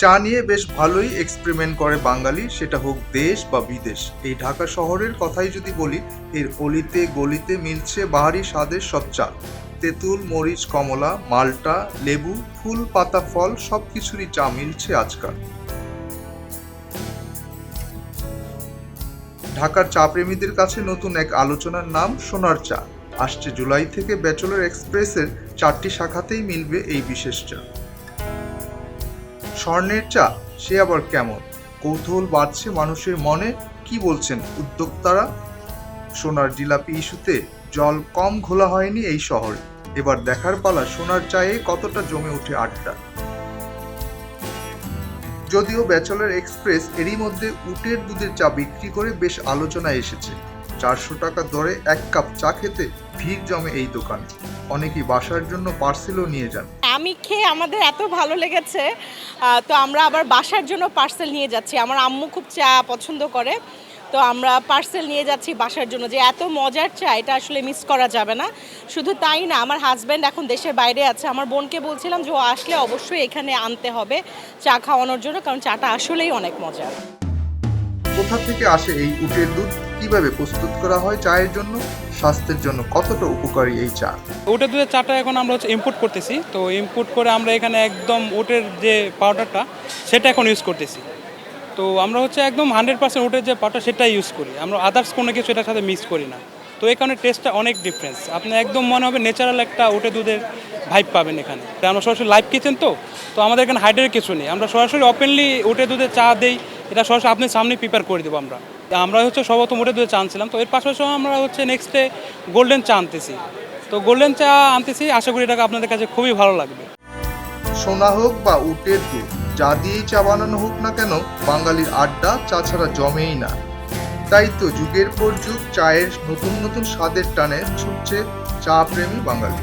চা নিয়ে বেশ ভালোই এক্সপেরিমেন্ট করে বাঙালি, সেটা হোক দেশ বা বিদেশ। এই ঢাকা শহরের কথাই যদি বলি, এর অলিতে, গলিতে মিলছে বাহারি স্বাদের সব চা। তেঁতুল, মরিচ, কমলা, মালটা, লেবু, ফুল, পাতা, ফল, সব কিছুরই চা মিলছে আজকাল। ঢাকার চা প্রেমীদের কাছে নতুন এক আলোচনার নাম, সোনার চা। আসছে জুলাই থেকে ব্যাচেলর এক্সপ্রেসের চারটি শাখাতেই মিলবে এই বিশেষ চা। স্বর্ণের চা, সে আবার কেমন? কৌতূহল বাড়ছে মানুষের মনে, কি বলছেন উদ্যোক্তারা? সোনার জিলাপি ইস্যুতে জল কম ঘোলা হয়নি এই শহরে। এবার দেখার পালা সোনার চায়ে কতটা জমে উঠে আড্ডা। যদিও ব্যাচেলর এক্সপ্রেস এরই মধ্যে উটের দুধের চা বিক্রি করে বেশ আলোচনায় এসেছে। চারশো টাকা দরে এক কাপ চা খেতে ভিড় জমে এই দোকানে। অনেকেই বাসার জন্য পার্সেলও নিয়ে যান। আমি খেয়ে আমাদের এত ভালো লেগেছে তো আমরা আবার বাসার জন্য পার্সেল নিয়ে যাচ্ছি। আমার আম্মু খুব চা পছন্দ করে, তো আমরা পার্সেল নিয়ে যাচ্ছি বাসার জন্য। যে এত মজার চা, এটা আসলে মিস করা যাবে না। শুধু তাই না, আমার হাজব্যান্ড এখন দেশের বাইরে আছে। আমার বোনকে বলছিলাম যে ও আসলে অবশ্যই এখানে আনতে হবে চা খাওয়ানোর জন্য, কারণ চাটা আসলেই অনেক মজার। কোথা থেকে আসে এই উটের দুধ? কীভাবে প্রস্তুত করা হয় চায়ের জন্য? স্বাস্থ্যের জন্য কতটা উপকারী এই চা? ওটের দুধের চাটা এখন আমরা হচ্ছে ইম্পোর্ট করতেছি। তো ইম্পোর্ট করে আমরা এখানে একদম ওটের যে পাউডারটা সেটা এখন ইউজ করতেছি। তো আমরা হচ্ছে একদম হান্ড্রেড পার্সেন্ট ওটের যে পাউডার সেটাই ইউজ করি। আমরা আদার্স কোনো কিছু এটার সাথে মিক্স করি না। তো এই কারণে টেস্টটা অনেক ডিফারেন্স আপনি একদম মনে হবে ন্যাচারাল একটা ওটে দুধের ভাইব পাবেন এখানে। আমরা সরাসরি লাইভ কিচেন তো? তো আমাদের এখানে হাইডের কিছু নেই। আমরা সরাসরি ওপেনলি ওটে দুধে চা দেই। এটা সরাসরি আপনার সামনে প্রিপেয়ার করে দেবো আমরা। আমরা হচ্ছে সর্বপ্রথম মোটে দুধে চা আনছিলাম তো এর পাশাপাশি আমরা হচ্ছে নেক্সটে গোল্ডেন চা আনতেছি। তো গোল্ডেন চা আনতেছি, আশা করি এটাকে আপনাদের কাছে খুবই ভালো লাগবে। সোনা হোক বা উটের দুধ যা দিয়েই চা বানানো হোক না কেন, বাঙালির আড্ডা চা ছাড়া জমেই না। তাই তো যুগের পর যুগ চায়ের নতুন নতুন স্বাদের টানে ছুটছে চা প্রেমী বাঙালি।